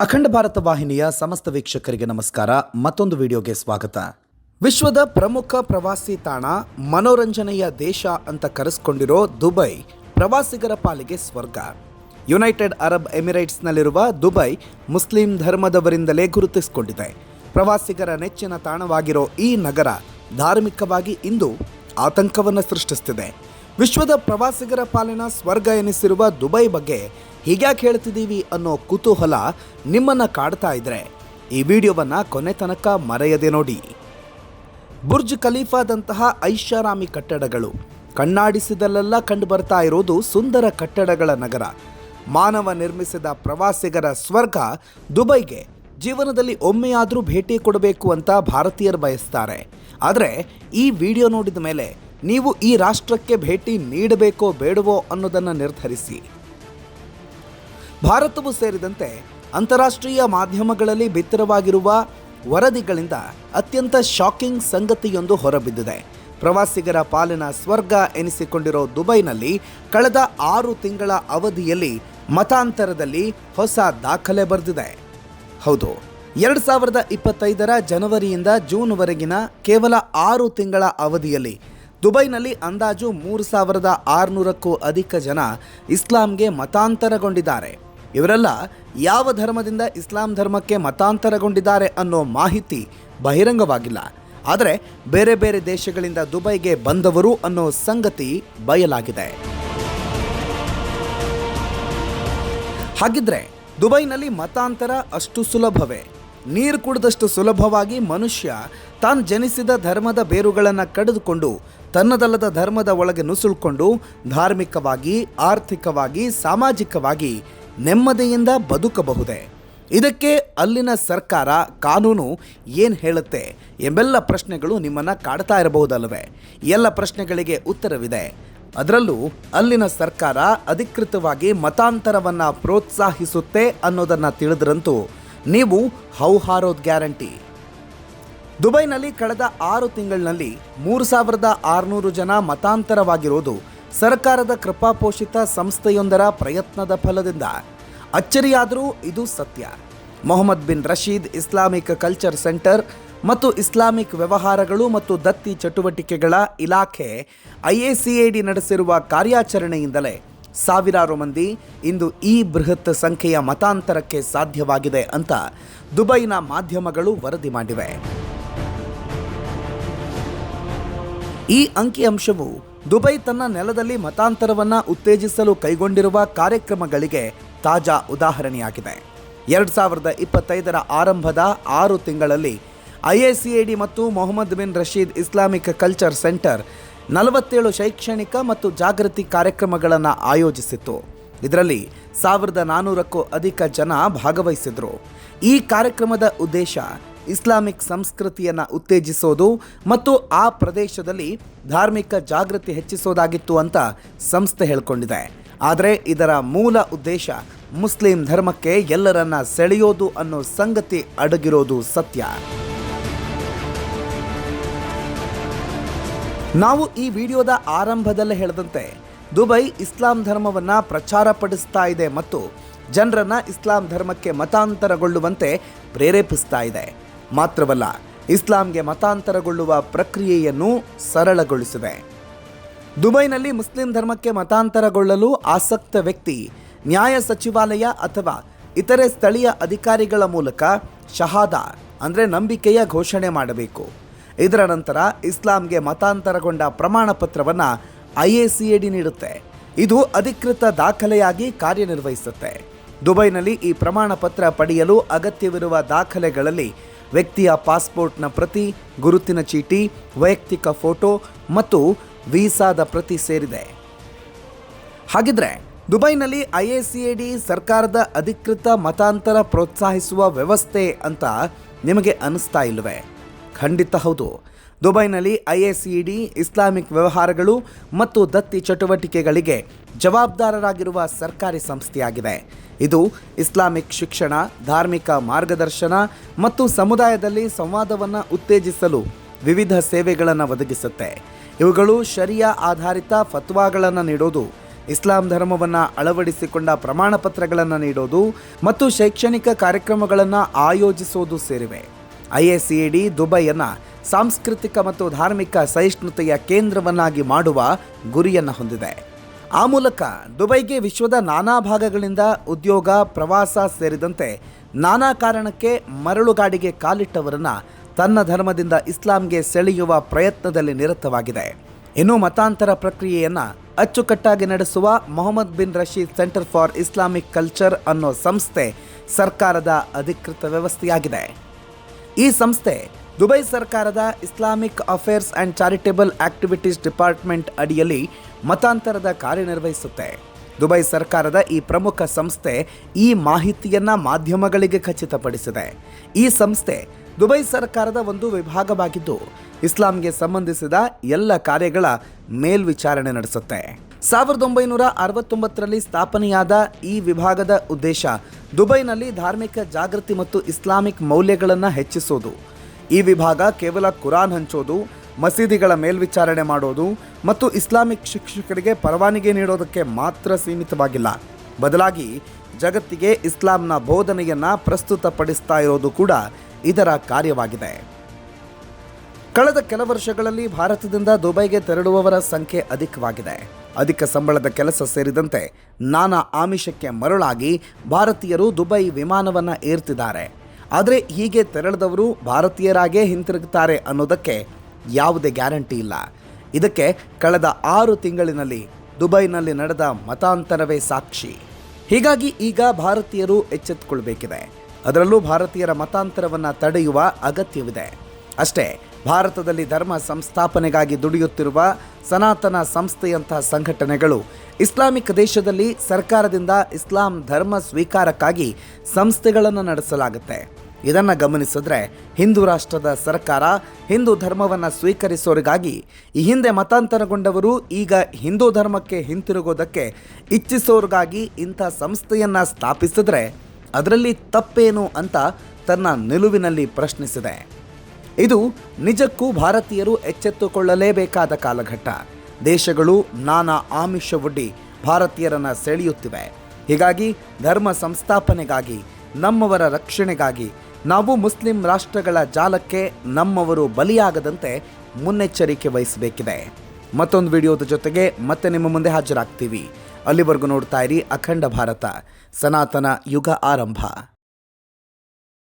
ಅಖಂಡ ಭಾರತ ವಾಹಿನಿಯ ಸಮಸ್ತ ವೀಕ್ಷಕರಿಗೆ ನಮಸ್ಕಾರ. ಮತ್ತೊಂದು ವಿಡಿಯೋಗೆ ಸ್ವಾಗತ. ವಿಶ್ವದ ಪ್ರಮುಖ ಪ್ರವಾಸಿ ತಾಣ ಮನೋರಂಜನೆಯ ದೇಶ ಅಂತ ಕರೆಸ್ಕೊಂಡಿರೋ ದುಬೈ ಪ್ರವಾಸಿಗರ ಪಾಲಿಗೆ ಸ್ವರ್ಗ. ಯುನೈಟೆಡ್ ಅರಬ್ ಎಮಿರೇಟ್ಸ್ನಲ್ಲಿರುವ ದುಬೈ ಮುಸ್ಲಿಂ ಧರ್ಮದವರಿಂದಲೇ ಗುರುತಿಸಿಕೊಂಡಿದೆ. ಪ್ರವಾಸಿಗರ ನೆಚ್ಚಿನ ತಾಣವಾಗಿರೋ ಈ ನಗರ ಧಾರ್ಮಿಕವಾಗಿ ಇಂದು ಆತಂಕವನ್ನು ಸೃಷ್ಟಿಸ್ತಿದೆ. ವಿಶ್ವದ ಪ್ರವಾಸಿಗರ ಪಾಲಿನ ಸ್ವರ್ಗ ಎನಿಸಿರುವ ದುಬೈ ಬಗ್ಗೆ ಹೀಗ್ಯಾಕೆ ಹೇಳ್ತಿದ್ದೀವಿ ಅನ್ನೋ ಕುತೂಹಲ ನಿಮ್ಮನ್ನ ಕಾಡ್ತಾ ಇದ್ರೆ ಈ ವಿಡಿಯೋವನ್ನ ಕೊನೆ ತನಕ ಮರೆಯದೆ ನೋಡಿ. ಬುರ್ಜ್ ಖಲೀಫಾದಂತಹ ಐಷಾರಾಮಿ ಕಟ್ಟಡಗಳು ಕಣ್ಣಾಡಿಸಿದಲ್ಲೆಲ್ಲ ಕಂಡು ಬರ್ತಾ ಇರೋದು ಸುಂದರ ಕಟ್ಟಡಗಳ ನಗರ. ಮಾನವ ನಿರ್ಮಿಸಿದ ಪ್ರವಾಸಿಗರ ಸ್ವರ್ಗ ದುಬೈಗೆ ಜೀವನದಲ್ಲಿ ಒಮ್ಮೆಯಾದರೂ ಭೇಟಿ ಕೊಡಬೇಕು ಅಂತ ಭಾರತೀಯರು ಬಯಸ್ತಾರೆ. ಆದರೆ ಈ ವಿಡಿಯೋ ನೋಡಿದ ಮೇಲೆ ನೀವು ಈ ರಾಷ್ಟ್ರಕ್ಕೆ ಭೇಟಿ ನೀಡಬೇಕೋ ಬೇಡವೋ ಅನ್ನೋದನ್ನು ನಿರ್ಧರಿಸಿ. ಭಾರತವು ಸೇರಿದಂತೆ ಅಂತಾರಾಷ್ಟ್ರೀಯ ಮಾಧ್ಯಮಗಳಲ್ಲಿ ಬಿತ್ತರವಾಗಿರುವ ವರದಿಗಳಿಂದ ಅತ್ಯಂತ ಶಾಕಿಂಗ್ ಸಂಗತಿಯೊಂದು ಹೊರಬಿದ್ದಿದೆ. ಪ್ರವಾಸಿಗರ ಪಾಲಿನ ಸ್ವರ್ಗ ಎನಿಸಿಕೊಂಡಿರೋ ದುಬೈನಲ್ಲಿ ಕಳೆದ ಆರು ತಿಂಗಳ ಅವಧಿಯಲ್ಲಿ ಮತಾಂತರದಲ್ಲಿ ಹೊಸ ದಾಖಲೆ ಬರೆದಿದೆ. ಹೌದು, ಎರಡು ಸಾವಿರದ ಇಪ್ಪತ್ತೈದರ ಜನವರಿಯಿಂದ ಜೂನ್ವರೆಗಿನ ಕೇವಲ ಆರು ತಿಂಗಳ ಅವಧಿಯಲ್ಲಿ ದುಬೈನಲ್ಲಿ ಅಂದಾಜು ಮೂರು ಸಾವಿರದ ಆರುನೂರಕ್ಕೂ ಅಧಿಕ ಜನ ಇಸ್ಲಾಂಗೆ ಮತಾಂತರಗೊಂಡಿದ್ದಾರೆ. ಇವರೆಲ್ಲ ಯಾವ ಧರ್ಮದಿಂದ ಇಸ್ಲಾಂ ಧರ್ಮಕ್ಕೆ ಮತಾಂತರಗೊಂಡಿದ್ದಾರೆ ಅನ್ನೋ ಮಾಹಿತಿ ಬಹಿರಂಗವಾಗಿಲ್ಲ. ಆದರೆ ಬೇರೆ ಬೇರೆ ದೇಶಗಳಿಂದ ದುಬೈಗೆ ಬಂದವರು ಅನ್ನೋ ಸಂಗತಿ ಬಯಲಾಗಿದೆ. ಹಾಗಿದ್ರೆ ದುಬೈನಲ್ಲಿ ಮತಾಂತರ ಅಷ್ಟು ಸುಲಭವೇ? ನೀರು ಕುಡಿದಷ್ಟು ಸುಲಭವಾಗಿ ಮನುಷ್ಯ ತಾನು ಜನಿಸಿದ ಧರ್ಮದ ಬೇರುಗಳನ್ನು ಕಡಿದುಕೊಂಡು ತನ್ನದಲ್ಲದ ಧರ್ಮದ ಒಳಗೆ ನುಸುಳ್ಕೊಂಡು ಧಾರ್ಮಿಕವಾಗಿ, ಆರ್ಥಿಕವಾಗಿ, ಸಾಮಾಜಿಕವಾಗಿ ನೆಮ್ಮದಿಯಿಂದ ಬದುಕಬಹುದೇ? ಇದಕ್ಕೆ ಅಲ್ಲಿನ ಸರ್ಕಾರ, ಕಾನೂನು ಏನು ಹೇಳುತ್ತೆ ಎಂಬೆಲ್ಲ ಪ್ರಶ್ನೆಗಳು ನಿಮ್ಮನ್ನು ಕಾಡ್ತಾ ಇರಬಹುದಲ್ಲವೇ? ಎಲ್ಲ ಪ್ರಶ್ನೆಗಳಿಗೆ ಉತ್ತರವಿದೆ. ಅದರಲ್ಲೂ ಅಲ್ಲಿನ ಸರ್ಕಾರ ಅಧಿಕೃತವಾಗಿ ಮತಾಂತರವನ್ನು ಪ್ರೋತ್ಸಾಹಿಸುತ್ತೆ ಅನ್ನೋದನ್ನು ತಿಳಿದ್ರಂತೂ ನೀವು ಹೌಹಾರೋದ್ ಗ್ಯಾರಂಟಿ. ದುಬೈನಲ್ಲಿ ಕಳೆದ ಆರು ತಿಂಗಳಿನಲ್ಲಿ ಮೂರು ಸಾವಿರದ ಆರುನೂರು ಜನ ಮತಾಂತರವಾಗಿರೋದು ಸರ್ಕಾರದ ಕೃಪಾಪೋಷಿತ ಸಂಸ್ಥೆಯೊಂದರ ಪ್ರಯತ್ನದ ಫಲದಿಂದ ಅಚ್ಚರಿಯಾದರೂ ಇದು ಸತ್ಯ. Mohammed bin Rashid Islamic culture centre ಮತ್ತು ಇಸ್ಲಾಮಿಕ್ ವ್ಯವಹಾರಗಳು ಮತ್ತು ದತ್ತಿ ಚಟುವಟಿಕೆಗಳ ಇಲಾಖೆ ಐಎಸಿಎಡಿ ನಡೆಸಿರುವ ಕಾರ್ಯಾಚರಣೆಯಿಂದಲೇ ಸಾವಿರಾರು ಮಂದಿ ಇಂದು ಈ ಬೃಹತ್ ಸಂಖ್ಯೆಯ ಮತಾಂತರಕ್ಕೆ ಸಾಧ್ಯವಾಗಿದೆ ಅಂತ ದುಬೈನ ಮಾಧ್ಯಮಗಳು ವರದಿ ಮಾಡಿವೆ. ಈ ಅಂಕಿಅಂಶವು ದುಬೈ ತನ್ನ ನೆಲದಲ್ಲಿ ಮತಾಂತರವನ್ನ ಉತ್ತೇಜಿಸಲು ಕೈಗೊಂಡಿರುವ ಕಾರ್ಯಕ್ರಮಗಳಿಗೆ ತಾಜಾ ಉದಾಹರಣೆಯಾಗಿದೆ. ಎರಡು ಸಾವಿರದ ಇಪ್ಪತ್ತೈದರ ಆರಂಭದ ಆರು ತಿಂಗಳಲ್ಲಿ ಐಎಸಿಎಡಿ ಮತ್ತು Mohammed bin Rashid Islamic culture centre ನಲವತ್ತೇಳು ಶೈಕ್ಷಣಿಕ ಮತ್ತು ಜಾಗೃತಿ ಕಾರ್ಯಕ್ರಮಗಳನ್ನು ಆಯೋಜಿಸಿತ್ತು. ಇದರಲ್ಲಿ ಸಾವಿರದ ನಾನ್ನೂರಕ್ಕೂ ಅಧಿಕ ಜನ ಭಾಗವಹಿಸಿದರು. ಈ ಕಾರ್ಯಕ್ರಮದ ಉದ್ದೇಶ ಇಸ್ಲಾಮಿಕ್ ಸಂಸ್ಕೃತಿಯನ್ನು ಉತ್ತೇಜಿಸೋದು ಮತ್ತು ಆ ಪ್ರದೇಶದಲ್ಲಿ ಧಾರ್ಮಿಕ ಜಾಗೃತಿ ಹೆಚ್ಚಿಸೋದಾಗಿತ್ತು ಅಂತ ಸಂಸ್ಥೆ ಹೇಳ್ಕೊಂಡಿದೆ. ಆದರೆ ಇದರ ಮೂಲ ಉದ್ದೇಶ ಮುಸ್ಲಿಂ ಧರ್ಮಕ್ಕೆ ಎಲ್ಲರನ್ನ ಸೆಳೆಯೋದು ಅನ್ನೋ ಸಂಗತಿ ಅಡಗಿರೋದು ಸತ್ಯ. ನಾವು ಈ ವಿಡಿಯೋದ ಆರಂಭದಲ್ಲೇ ಹೇಳದಂತೆ, ದುಬೈ ಇಸ್ಲಾಂ ಧರ್ಮವನ್ನು ಪ್ರಚಾರಪಡಿಸ್ತಾ ಇದೆ ಮತ್ತು ಜನರನ್ನ ಇಸ್ಲಾಂ ಧರ್ಮಕ್ಕೆ ಮತಾಂತರಗೊಳ್ಳುವಂತೆ ಪ್ರೇರೇಪಿಸ್ತಾ ಇದೆ. ಮಾತ್ರವಲ್ಲ, ಇಸ್ಲಾಂಗೆ ಮತಾಂತರಗೊಳ್ಳುವ ಪ್ರಕ್ರಿಯೆಯನ್ನು ಸರಳಗೊಳಿಸಿದೆ. ದುಬೈನಲ್ಲಿ ಮುಸ್ಲಿಂ ಧರ್ಮಕ್ಕೆ ಮತಾಂತರಗೊಳ್ಳಲು ಆಸಕ್ತ ವ್ಯಕ್ತಿ, ನ್ಯಾಯ ಸಚಿವಾಲಯ ಅಥವಾ ಇತರೆ ಸ್ಥಳೀಯ ಅಧಿಕಾರಿಗಳ ಮೂಲಕ ಶಹಾದ ಅಂದರೆ ನಂಬಿಕೆಯ ಘೋಷಣೆ ಮಾಡಬೇಕು. ಇದರ ನಂತರ ಇಸ್ಲಾಂಗೆ ಮತಾಂತರಗೊಂಡ ಪ್ರಮಾಣ ಪತ್ರವನ್ನು ಐ ಎ ಸಿ ಎಡಿ ನೀಡುತ್ತೆ. ಇದು ಅಧಿಕೃತ ದಾಖಲೆಯಾಗಿ ಕಾರ್ಯನಿರ್ವಹಿಸುತ್ತೆ. ದುಬೈನಲ್ಲಿ ಈ ಪ್ರಮಾಣ ಪತ್ರ ಪಡೆಯಲು ಅಗತ್ಯವಿರುವ ದಾಖಲೆಗಳಲ್ಲಿ ವ್ಯಕ್ತಿಯ ಪಾಸ್ಪೋರ್ಟ್ನ ಪ್ರತಿ ಗುರುತಿನ ಚೀಟಿ, ವೈಯಕ್ತಿಕ ಫೋಟೋ ಮತ್ತು ವೀಸಾದ ಪ್ರತಿ ಸೇರಿದೆ. ಹಾಗಿದ್ರೆ ದುಬೈನಲ್ಲಿ ಐ ಎ ಸರ್ಕಾರದ ಅಧಿಕೃತ ಮತಾಂತರ ಪ್ರೋತ್ಸಾಹಿಸುವ ವ್ಯವಸ್ಥೆ ಅಂತ ನಿಮಗೆ ಅನಿಸ್ತಾ ಇಲ್ಲವೇ ಖಂಡಿತ ಹೌದು. ದುಬೈನಲ್ಲಿ ಐಎಸ್ಇಡಿ ಇಸ್ಲಾಮಿಕ್ ವ್ಯವಹಾರಗಳು ಮತ್ತು ದತ್ತಿ ಚಟುವಟಿಕೆಗಳಿಗೆ ಜವಾಬ್ದಾರರಾಗಿರುವ ಸರ್ಕಾರಿ ಸಂಸ್ಥೆಯಾಗಿದೆ. ಇದು ಇಸ್ಲಾಮಿಕ್ ಶಿಕ್ಷಣ, ಧಾರ್ಮಿಕ ಮಾರ್ಗದರ್ಶನ ಮತ್ತು ಸಮುದಾಯದಲ್ಲಿ ಸಂವಾದವನ್ನು ಉತ್ತೇಜಿಸಲು ವಿವಿಧ ಸೇವೆಗಳನ್ನು ಒದಗಿಸುತ್ತೆ. ಇವುಗಳು ಶರಿಯಾ ಆಧಾರಿತ ಫತ್ವಾಗಳನ್ನು ನೀಡೋದು, ಇಸ್ಲಾಂ ಧರ್ಮವನ್ನು ಅಳವಡಿಸಿಕೊಂಡ ಪ್ರಮಾಣ ಪತ್ರಗಳನ್ನು ನೀಡೋದು ಮತ್ತು ಶೈಕ್ಷಣಿಕ ಕಾರ್ಯಕ್ರಮಗಳನ್ನು ಆಯೋಜಿಸೋದು ಸೇರಿವೆ. ಐಎಸಿಎಡಿ ದುಬೈಯನ್ನು ಸಾಂಸ್ಕೃತಿಕ ಮತ್ತು ಧಾರ್ಮಿಕ ಸಹಿಷ್ಣುತೆಯ ಕೇಂದ್ರವನ್ನಾಗಿ ಮಾಡುವ ಗುರಿಯನ್ನು ಹೊಂದಿದೆ. ಆ ಮೂಲಕ ದುಬೈಗೆ ವಿಶ್ವದ ನಾನಾ ಭಾಗಗಳಿಂದ ಉದ್ಯೋಗ, ಪ್ರವಾಸ ಸೇರಿದಂತೆ ನಾನಾ ಕಾರಣಕ್ಕೆ ಮರಳುಗಾಡಿಗೆ ಕಾಲಿಟ್ಟವರನ್ನು ತನ್ನ ಧರ್ಮದಿಂದ ಇಸ್ಲಾಂಗೆ ಸೆಳೆಯುವ ಪ್ರಯತ್ನದಲ್ಲಿ ನಿರತವಾಗಿದೆ. ಇನ್ನು ಮತಾಂತರ ಪ್ರಕ್ರಿಯೆಯನ್ನು ಅಚ್ಚುಕಟ್ಟಾಗಿ ನಡೆಸುವ Mohammed bin Rashid centre for Islamic culture ಅನ್ನೋ ಸಂಸ್ಥೆ ಸರ್ಕಾರದ ಅಧಿಕೃತ ವ್ಯವಸ್ಥೆಯಾಗಿದೆ. ಈ ಸಂಸ್ಥೆ ದುಬೈ ಸರ್ಕಾರದ Islamic affairs and charitable activities department ಅಡಿಯಲ್ಲಿ ಮತಾಂತರದ ಕಾರ್ಯನಿರ್ವಹಿಸುತ್ತೆ. ದುಬೈ ಸರ್ಕಾರದ ಈ ಪ್ರಮುಖ ಸಂಸ್ಥೆ ಈ ಮಾಹಿತಿಯನ್ನು ಮಾಧ್ಯಮಗಳಿಗೆ ಖಚಿತಪಡಿಸಿದೆ. ಈ ಸಂಸ್ಥೆ ದುಬೈ ಸರ್ಕಾರದ ಒಂದು ವಿಭಾಗವಾಗಿದ್ದು ಇಸ್ಲಾಂಗೆ ಸಂಬಂಧಿಸಿದ ಎಲ್ಲ ಕಾರ್ಯಗಳ ಮೇಲ್ವಿಚಾರಣೆ ನಡೆಸುತ್ತೆ. ಸಾವಿರದ ಒಂಬೈನೂರ ಅರವತ್ತೊಂಬತ್ತರಲ್ಲಿ ಸ್ಥಾಪನೆಯಾದ ಈ ವಿಭಾಗದ ಉದ್ದೇಶ ದುಬೈನಲ್ಲಿ ಧಾರ್ಮಿಕ ಜಾಗೃತಿ ಮತ್ತು ಇಸ್ಲಾಮಿಕ್ ಮೌಲ್ಯಗಳನ್ನು ಹೆಚ್ಚಿಸೋದು. ಈ ವಿಭಾಗ ಕೇವಲ ಕುರಾನ್ ಹಂಚೋದು, ಮಸೀದಿಗಳ ಮೇಲ್ವಿಚಾರಣೆ ಮಾಡೋದು ಮತ್ತು ಇಸ್ಲಾಮಿಕ್ ಶಿಕ್ಷಕರಿಗೆ ಪರವಾನಗಿ ನೀಡೋದಕ್ಕೆ ಮಾತ್ರ ಸೀಮಿತವಾಗಿಲ್ಲ. ಬದಲಾಗಿ ಜಗತ್ತಿಗೆ ಇಸ್ಲಾಂನ ಬೋಧನೆಯನ್ನು ಪ್ರಸ್ತುತಪಡಿಸ್ತಾ ಇರೋದು ಕೂಡ ಇದರ ಕಾರ್ಯವಾಗಿದೆ. ಕಳೆದ ಕೆಲ ವರ್ಷಗಳಲ್ಲಿ ಭಾರತದಿಂದ ದುಬೈಗೆ ತೆರಳುವವರ ಸಂಖ್ಯೆ ಅಧಿಕವಾಗಿದೆ. ಅಧಿಕ ಸಂಬಳದ ಕೆಲಸ ಸೇರಿದಂತೆ ನಾನಾ ಆಮಿಷಕ್ಕೆ ಮರಳಾಗಿ ಭಾರತೀಯರು ದುಬೈ ವಿಮಾನವನ್ನು ಏರ್ತಿದ್ದಾರೆ. ಆದರೆ ಹೀಗೆ ತೆರಳಿದವರು ಭಾರತೀಯರಾಗೇ ಹಿಂತಿರುಗುತ್ತಾರೆ ಅನ್ನೋದಕ್ಕೆ ಯಾವುದೇ ಗ್ಯಾರಂಟಿ ಇಲ್ಲ. ಇದಕ್ಕೆ ಕಳೆದ ಆರು ತಿಂಗಳಿನಲ್ಲಿ ದುಬೈನಲ್ಲಿ ನಡೆದ ಮತಾಂತರವೇ ಸಾಕ್ಷಿ. ಹೀಗಾಗಿ ಈಗ ಭಾರತೀಯರು ಎಚ್ಚೆತ್ತುಕೊಳ್ಬೇಕಿದೆ. ಅದರಲ್ಲೂ ಭಾರತೀಯರ ಮತಾಂತರವನ್ನು ತಡೆಯುವ ಅಗತ್ಯವಿದೆ. ಅಷ್ಟೇ ಭಾರತದಲ್ಲಿ ಧರ್ಮ ಸಂಸ್ಥಾಪನೆಗಾಗಿ ದುಡಿಯುತ್ತಿರುವ ಸನಾತನ ಸಂಸ್ಥೆಯಂತಹ ಸಂಘಟನೆಗಳು ಇಸ್ಲಾಮಿಕ್ ದೇಶದಲ್ಲಿ ಸರ್ಕಾರದಿಂದ ಇಸ್ಲಾಂ ಧರ್ಮ ಸ್ವೀಕಾರಕ್ಕಾಗಿ ಸಂಸ್ಥೆಗಳನ್ನು ನಡೆಸಲಾಗುತ್ತೆ. ಇದನ್ನು ಗಮನಿಸಿದ್ರೆ ಹಿಂದೂ ರಾಷ್ಟ್ರದ ಸರ್ಕಾರ ಹಿಂದೂ ಧರ್ಮವನ್ನು ಸ್ವೀಕರಿಸೋರಿಗಾಗಿ ಈ ಹಿಂದೆ ಮತಾಂತರಗೊಂಡವರು ಈಗ ಹಿಂದೂ ಧರ್ಮಕ್ಕೆ ಹಿಂತಿರುಗೋದಕ್ಕೆ ಇಚ್ಛಿಸೋರಿಗಾಗಿ ಇಂಥ ಸಂಸ್ಥೆಯನ್ನು ಸ್ಥಾಪಿಸಿದ್ರೆ ಅದರಲ್ಲಿ ತಪ್ಪೇನು ಅಂತ ತನ್ನ ನಿಲುವಿನಲ್ಲಿ ಪ್ರಶ್ನಿಸಿದೆ. ಇದು ನಿಜಕ್ಕೂ ಭಾರತೀಯರು ಎಚ್ಚೆತ್ತುಕೊಳ್ಳಲೇಬೇಕಾದ ಕಾಲಘಟ್ಟ. ದೇಶಗಳು ನಾನಾ ಆಮಿಷವೊಡ್ಡಿ ಭಾರತೀಯರನ್ನ ಸೆಳೆಯುತ್ತಿವೆ. ಹೀಗಾಗಿ ಧರ್ಮ ಸಂಸ್ಥಾಪನೆಗಾಗಿ, ನಮ್ಮವರ ರಕ್ಷಣೆಗಾಗಿ ನಾವು ಮುಸ್ಲಿಂ ರಾಷ್ಟ್ರಗಳ ಜಾಲಕ್ಕೆ ನಮ್ಮವರು ಬಲಿಯಾಗದಂತೆ ಮುನ್ನೆಚ್ಚರಿಕೆ ವಹಿಸಬೇಕಿದೆ. ಮತ್ತೊಂದು ವಿಡಿಯೋದ ಜೊತೆಗೆ ಮತ್ತೆ ನಿಮ್ಮ ಮುಂದೆ ಹಾಜರಾಗ್ತೀವಿ. ಅಲ್ಲಿವರೆಗೂ ನೋಡ್ತಾ ಇರಿ ಅಖಂಡ ಭಾರತ. ಸನಾತನ ಯುಗ ಆರಂಭ.